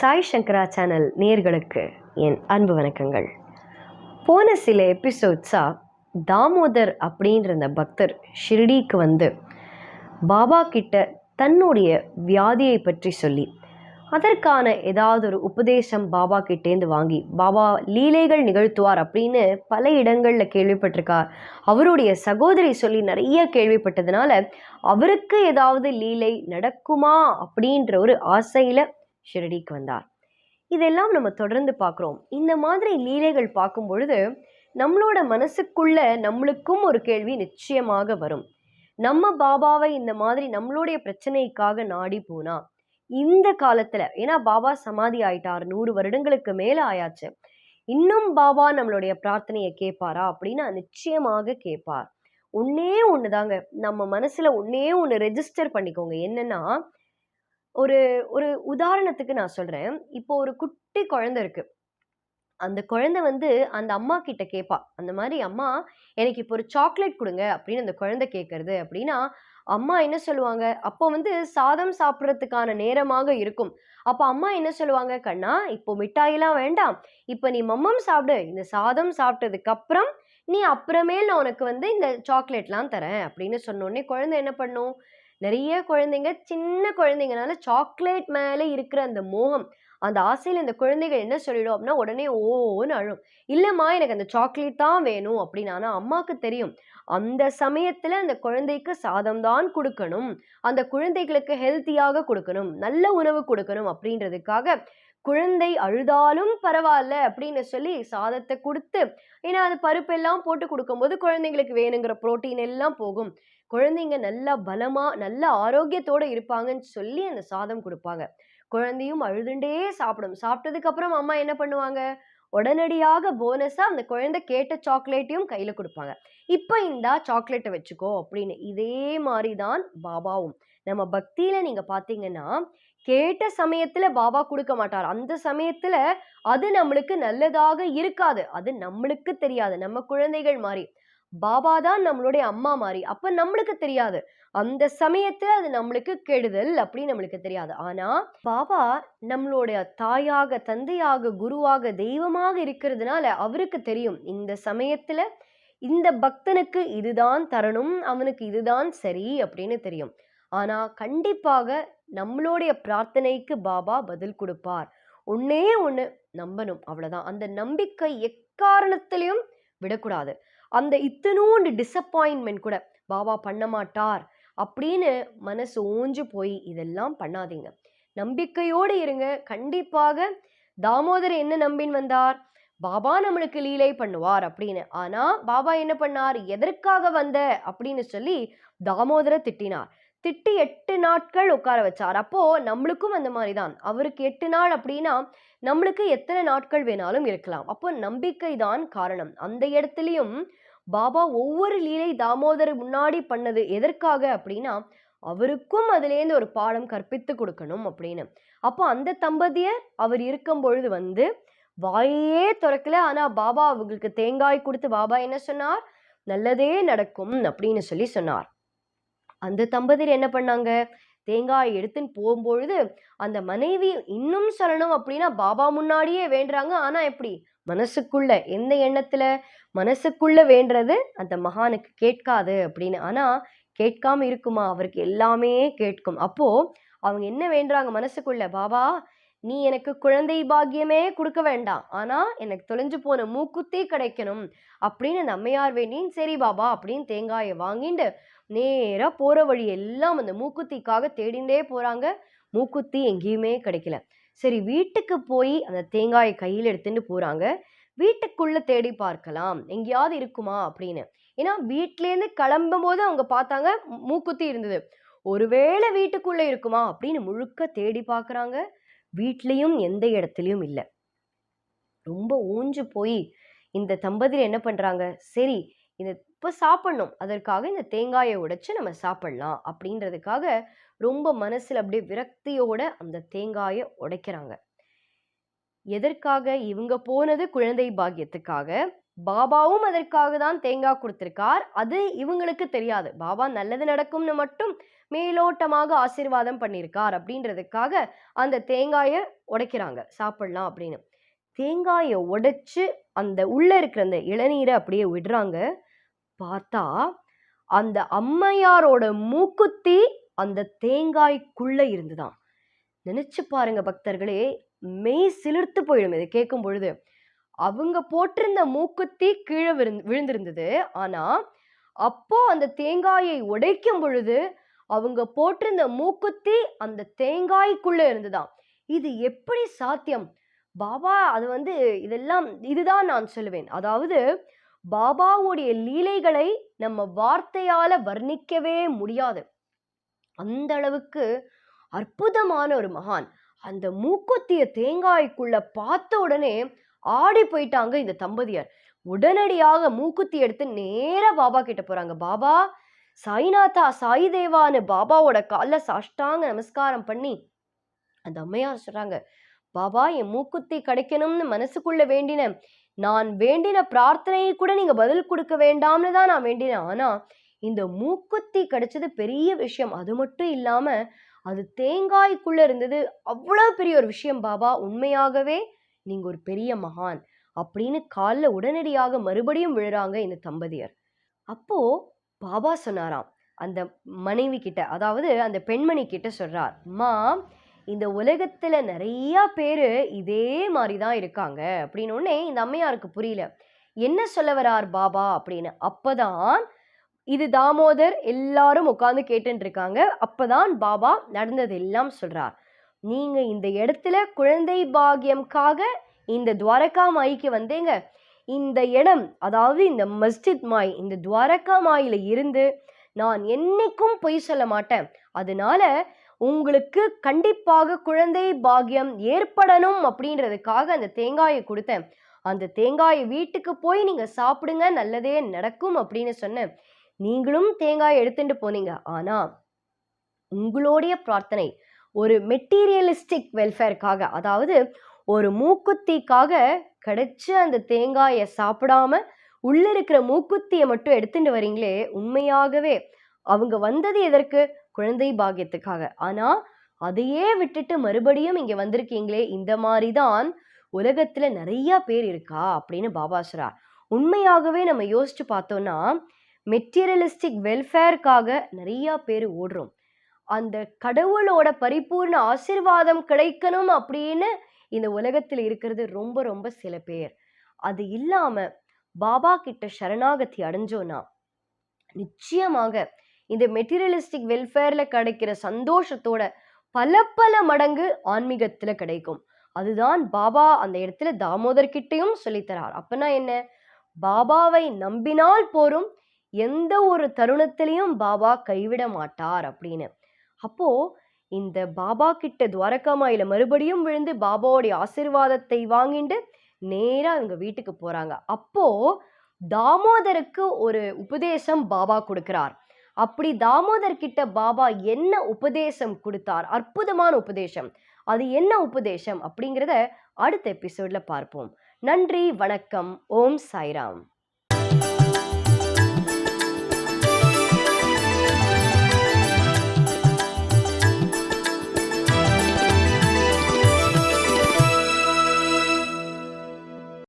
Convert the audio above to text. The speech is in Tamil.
சாய் சங்கரா சேனல் நேர்களுக்கு என் அன்பு வணக்கங்கள். போன சில எபிசோட்ஸாக தாமோதர் அப்படின்ற அந்த பக்தர் ஷிர்டிக்கு வந்து பாபா கிட்ட தன்னுடைய வியாதியை பற்றி சொல்லி அதற்கான ஏதாவது ஒரு உபதேசம் பாபா கிட்டேந்து வாங்கி பாபா லீலைகள் நிகழ்த்துவார் அப்படின்னு பல இடங்களில் கேள்விப்பட்டிருக்கார். அவருடைய சகோதரி சொல்லி நிறைய கேள்விப்பட்டதுனால அவருக்கு ஏதாவது லீலை நடக்குமா அப்படின்ற ஒரு ஆசையில் ஷிரடிக்கு வந்தார். இதெல்லாம் நம்ம தொடர்ந்து பார்க்குறோம். இந்த மாதிரி லீலைகள் பார்க்கும் பொழுது நம்மளோட மனசுக்குள்ள நம்மளுக்கும் ஒரு கேள்வி நிச்சயமாக வரும். நம்ம பாபாவை இந்த மாதிரி நம்மளுடைய பிரச்சனைக்காக நாடி போனா இந்த காலத்துல ஏன்னா பாபா சமாதி ஆயிட்டார் நூறு வருடங்களுக்கு மேல ஆயாச்சு. இன்னும் பாபா நம்மளுடைய பிரார்த்தனையை கேட்பாரா அப்படின்னா நிச்சயமாக கேட்பார். ஒன்னே ஒண்ணுதாங்க. நம்ம மனசுல ஒன்னே ஒண்ணு ரெஜிஸ்டர் பண்ணிக்கோங்க. என்னன்னா ஒரு ஒரு உதாரணத்துக்கு நான் சொல்கிறேன் இப்போ ஒரு குட்டி குழந்தை இருக்கு. அந்த குழந்தை வந்து அந்த அம்மா கிட்ட கேட்பா அந்த மாதிரி அம்மா எனக்கு இப்போ ஒரு சாக்லேட் கொடுங்க அப்படின்னு அந்த குழந்தை கேட்கறது அப்படின்னா அம்மா என்ன சொல்லுவாங்க? அப்போ வந்து சாதம் சாப்பிட்றதுக்கான நேரமாக இருக்கும். அப்போ அம்மா என்ன சொல்லுவாங்க? கண்ணா இப்போ மிட்டாயெல்லாம் வேண்டாம். இப்போ நீ மம்மம் சாப்பிடு. இந்த சாதம் சாப்பிட்டதுக்கு அப்புறம் நீ அப்புறமேல் நான் உனக்கு வந்து இந்த சாக்லேட்லாம் தரேன் அப்படின்னு சொன்னோடனே குழந்தை என்ன பண்ணும்? நிறைய குழந்தைங்க சின்ன குழந்தைங்கனால சாக்லேட் மேலே இருக்கிற அந்த மோகம் அந்த ஆசையில் இந்த குழந்தைகள் என்ன சொல்லிடும் அப்படின்னா உடனே ஓன்னு அழும். இல்லைம்மா எனக்கு அந்த சாக்லேட் தான் வேணும் அப்படின்னு ஆனால் அம்மாவுக்கு தெரியும். அந்த சமயத்தில் அந்த குழந்தைக்கு சாதம் தான் கொடுக்கணும். அந்த குழந்தைகளுக்கு ஹெல்த்தியாக கொடுக்கணும். நல்ல உணவு கொடுக்கணும் அப்படின்றதுக்காக குழந்தை அழுதாலும் பரவாயில்ல அப்படின்னு சொல்லி சாதத்தை கொடுத்து ஏன்னா அது பருப்பெல்லாம் போட்டு கொடுக்கும்போது குழந்தைங்களுக்கு வேணுங்கிற புரோட்டீன் எல்லாம் போகும். குழந்தைங்க நல்லா பலமாக நல்ல ஆரோக்கியத்தோடு இருப்பாங்கன்னு சொல்லி அந்த சாதம் கொடுப்பாங்க. குழந்தையும் அழுதுண்டே சாப்பிடும். சாப்பிட்டதுக்கப்புறம் அம்மா என்ன பண்ணுவாங்க? உடனடியாக போனஸாக அந்த குழந்தை கேட்ட சாக்லேட்டையும் கையில் கொடுப்பாங்க. இப்போ இந்தா சாக்லேட்டை வச்சுக்கோ அப்படின்னு. இதே மாதிரி தான் பாபாவும். நம்ம பக்தியில் நீங்கள் பார்த்தீங்கன்னா கேட்ட சமயத்துல பாபா கொடுக்க மாட்டார். அந்த சமயத்துல அது நம்மளுக்கு நல்லதாக இருக்காது. அது நம்மளுக்கு தெரியாது. நம்ம குழந்தைகள் மாதிரி பாபா தான் நம்மளுடைய அம்மா மாதிரி அப்ப நம்மளுக்கு தெரியாது. அந்த சமயத்துல அது நம்மளுக்கு கெடுதல் அப்படின்னு நம்மளுக்கு தெரியாது. ஆனா பாபா நம்மளுடைய தாயாக தந்தையாக குருவாக தெய்வமாக இருக்கிறதுனால அவருக்கு தெரியும். இந்த சமயத்துல இந்த பக்தனுக்கு இதுதான் தரணும் அவனுக்கு இதுதான் சரி அப்படின்னு தெரியும். ஆனா கண்டிப்பாக நம்மளுடைய பிரார்த்தனைக்கு பாபா பதில் கொடுப்பார். ஒன்னே ஒன்று நம்பணும் அவ்வளோதான் அந்த நம்பிக்கை எக்காரணத்திலையும் விடக்கூடாது. அந்த இத்தனோண்டு டிசப்பாயின்மெண்ட் கூட பாபா பண்ண மாட்டார் அப்படின்னு மனசு ஓஞ்சு போய் இதெல்லாம் பண்ணாதீங்க. நம்பிக்கையோடு இருங்க. கண்டிப்பாக தாமோதர் என்ன நம்பின் வந்தார்? பாபா நம்மளுக்கு லீலை பண்ணுவார் அப்படின்னு. ஆனால் பாபா என்ன பண்ணார்? எதற்காக வந்த? அப்படின்னு சொல்லி தாமோதரை திட்டினார். திட்டி எட்டு நாட்கள் உட்கார வச்சார். அப்போது நம்மளுக்கும் அந்த மாதிரி தான் அவருக்கு எட்டு நாள் அப்படின்னா நம்மளுக்கு எத்தனை நாட்கள் வேணாலும் இருக்கலாம். அப்போ நம்பிக்கை தான் காரணம். அந்த இடத்துலையும் பாபா ஒவ்வொரு லீலை தாமோதர் முன்னாடி பண்ணது எதற்காக அப்படின்னா அவருக்கும் அதுலேருந்து ஒரு பாடம் கற்பித்து கொடுக்கணும் அப்படின்னு. அப்போ அந்த தம்பதியர் அவர் இருக்கும் பொழுது வந்து வாயே திறக்கல. ஆனால் பாபா அவங்களுக்கு தேங்காய் கொடுத்து பாபா என்ன சொன்னார்? நல்லதே நடக்கும் அப்படின்னு சொல்லி சொன்னார். அந்த தம்பதியர் என்ன பண்ணாங்க? தேங்காய் எடுத்துன்னு போகும்பொழுது அந்த மனைவி இன்னும் சொல்லணும் அப்படின்னா பாபா முன்னாடியே வேண்டுறாங்க. ஆனால் எப்படி மனசுக்குள்ள எந்த எண்ணத்துல? மனசுக்குள்ள வேண்டுறது அந்த மகானுக்கு கேட்காது அப்படின்னு ஆனால் கேட்காம இருக்குமா? அவருக்கு எல்லாமே கேட்கும். அப்போ அவங்க என்ன வேண்டுறாங்க மனசுக்குள்ள? பாபா நீ எனக்கு குழந்தை பாக்கியமே கொடுக்க வேண்டாம். ஆனால் எனக்கு தொலைஞ்சு போன மூக்குத்தி கிடைக்கணும். அப்படின்னு அந்த அம்மையார் வேண்டின்னு சரி பாபா அப்படின்னு தேங்காயை வாங்கிட்டு நேராக போகிற வழி எல்லாம் அந்த மூக்குத்திக்காக தேடிண்டே போகிறாங்க மூக்குத்தி எங்கேயுமே கிடைக்கல. சரி வீட்டுக்கு போய் அந்த தேங்காயை கையில் எடுத்துட்டு போகிறாங்க வீட்டுக்குள்ளே தேடி பார்க்கலாம். எங்கேயாவது இருக்குமா? அப்படின்னு. ஏன்னா வீட்டிலேருந்து கிளம்பும் போது அவங்க பார்த்தாங்க மூக்குத்தி இருந்தது. ஒருவேளை வீட்டுக்குள்ளே இருக்குமா? அப்படின்னு முழுக்க தேடி பார்க்குறாங்க. வீட்லேயும் எந்த இடத்துலையும் இல்லை. ரொம்ப ஊஞ்சு போய் இந்த தம்பதியில் என்ன பண்ணுறாங்க சரி இந்த இப்போ சாப்பிட்ணும். அதற்காக இந்த தேங்காயை உடைச்சு நம்ம சாப்பிட்லாம் அப்படின்றதுக்காக ரொம்ப மனசில் அப்படியே விரக்தியோட அந்த தேங்காயை உடைக்கிறாங்க. எதற்காக? இவங்க போனது குழந்தை பாக்கியத்துக்காக. பாபாவும் அதற்காக தான் தேங்காய் கொடுத்திருக்கார். அது இவங்களுக்கு தெரியாது. பாபா நல்லது நடக்கும்னு மட்டும் மேலோட்டமாக ஆசீர்வாதம் பண்ணியிருக்கார் அப்படின்றதுக்காக அந்த தேங்காயை உடைக்கிறாங்க. சாப்பிடலாம் அப்படின்னு. தேங்காயை உடைச்சு அந்த உள்ளே இருக்கிற அந்த இளநீரை அப்படியே விடுறாங்க. பார்த்தா அந்த அம்மையாரோட மூக்குத்தி அந்த தேங்காய்க்குள்ளே இருந்துதான். நினச்சி பாருங்க பக்தர்களே மெய் சிலிர்த்து போயிடும். இதை கேட்கும் பொழுது அவங்க போட்டிருந்த மூக்குத்தி கீழே விழுந்து விழுந்திருந்தது. ஆனால் அப்போ அந்த தேங்காயை உடைக்கும் பொழுது அவங்க போட்டிருந்த மூக்குத்தி அந்த தேங்காய்க்குள்ளே இருந்துதான். இது எப்படி சாத்தியம்? பாபா அது வந்து இதெல்லாம் இதுதான் நான் சொல்லுவேன். அதாவது பாபாவுடைய லீலைகளை நம்ம வார்த்தையால் வர்ணிக்கவே முடியாது. அந்த அளவுக்கு அற்புதமான ஒரு மகான். அந்த மூக்குத்திய தேங்காய்க்குள்ள பார்த்த உடனே ஆடி போயிட்டாங்க இந்த தம்பதியர். உடனடியாக மூக்குத்தி எடுத்து நேராக பாபா கிட்ட போகிறாங்க பாபா சாய்நாதா சாய் தேவான்னு பாபாவோட காலில் சாஷ்டாங்க நமஸ்காரம் பண்ணி. அந்த அம்மையார் சொல்கிறாங்க பாபா என் மூக்குத்தி கிடைக்கணும்னு மனசுக்குள்ள வேண்டினேன். நான் வேண்டின பிரார்த்தனையை கூட நீங்கள் பதில் கொடுக்க வேண்டாம்னு தான் நான் வேண்டினேன். ஆனால் இந்த மூக்குத்தி கிடைச்சது பெரிய விஷயம். அது மட்டும் இல்லாமல் அது தேங்காய்க்குள்ளே இருந்தது. அவ்வளோ பெரிய ஒரு விஷயம் பாபா. உண்மையாகவே நீங்கள் ஒரு பெரிய மகான் அப்படின்னு காலில் உடனடியாக மறுபடியும் விழுறாங்க இந்த தம்பதியர். அப்போ பாபா சொன்னாராம் அந்த மனைவி கிட்ட அதாவது அந்த பெண்மணி கிட்ட சொல்கிறார் அம்மா இந்த உலகத்தில் நிறையா பேர் இதே மாதிரி தான் இருக்காங்க அப்படின்னு இந்த அம்மையாருக்கு புரியல. என்ன சொல்ல வரார் பாபா? அப்படின்னு. அப்போதான் இது தாமோதர் எல்லாரும் உட்காந்து கேட்டுட்டு இருக்காங்க அப்போதான் பாபா நடந்தது எல்லாம் சொல்கிறார் நீங்கள் இந்த இடத்துல குழந்தை பாகியம்காக இந்த துவாரகா மாய்க்கு வந்தேங்க. இந்த இடம் அதாவது இந்த மஸ்ஜித் மாய் இந்த துவாரகா மாயில் இருந்து நான் என்னைக்கும் பொய் சொல்ல மாட்டேன். அதனால உங்களுக்கு கண்டிப்பாக குழந்தை பாகியம் ஏற்படணும் அப்படின்றதுக்காக அந்த தேங்காயை கொடுத்தேன். அந்த தேங்காயை வீட்டுக்கு போய் நீங்கள் சாப்பிடுங்க நல்லதே நடக்கும் அப்படின்னு சொன்னேன். நீங்களும் தேங்காய் எடுத்துட்டு போனீங்க. ஆனால் உங்களுடைய பிரார்த்தனை ஒரு மெட்டீரியலிஸ்டிக் வெல்ஃபேருக்காக அதாவது ஒரு மூக்குத்திக்காக கிடைச்ச அந்த தேங்காயை சாப்பிடாம உள்ள இருக்கிற மூக்குத்தியை மட்டும் எடுத்துட்டு வரீங்களே உண்மையாகவே. அவங்க வந்தது எதற்கு? குழந்தை பாக்கியத்துக்காக. ஆனால் அதையே விட்டுட்டு மறுபடியும் இங்கே வந்திருக்கீங்களே இந்த மாதிரி தான் உலகத்தில் நிறைய பேர் இருக்கா அப்படின்னு பாபா உண்மையாகவே நம்ம யோசிச்சு பார்த்தோம்னா மெட்டீரியலிஸ்டிக் வெல்ஃபேருக்காக நிறையா பேர் ஓடுறோம். அந்த கடவுளோட பரிபூர்ண ஆசிர்வாதம் கிடைக்கணும் அப்படின்னு இந்த உலகத்தில் இருக்கிறது ரொம்ப ரொம்ப சில பேர். அது இல்லாம பாபா கிட்ட சரணாகதி அடைஞ்சோன்னா நிச்சயமாக இந்த மெட்டீரியலிஸ்டிக் வெல்ஃபேர்ல கிடைக்கிற சந்தோஷத்தோட பல பல மடங்கு ஆன்மீகத்துல கிடைக்கும். அதுதான் பாபா அந்த இடத்துல தாமோதர் கிட்டையும் சொல்லித்தரார். அப்பனா என்ன? பாபாவை நம்பினால் போரும் எந்த ஒரு தருணத்திலையும் பாபா கைவிட மாட்டார் அப்படின்னு. அப்போ இந்த பாபா கிட்ட துவாரகாமாயில மறுபடியும் விழுந்து பாபாவுடைய ஆசிர்வாதத்தை வாங்கிட்டு நேரா இவங்க வீட்டுக்கு போறாங்க. அப்போ தாமோதருக்கு ஒரு உபதேசம் பாபா கொடுக்கிறார். அப்படி தாமோதர் கிட்ட பாபா என்ன உபதேசம் கொடுத்தார்? அற்புதமான உபதேசம். அது என்ன உபதேசம்? அப்படிங்கிறத அடுத்த எபிசோட்ல பார்ப்போம். நன்றி வணக்கம். ஓம் சாய்ராம்.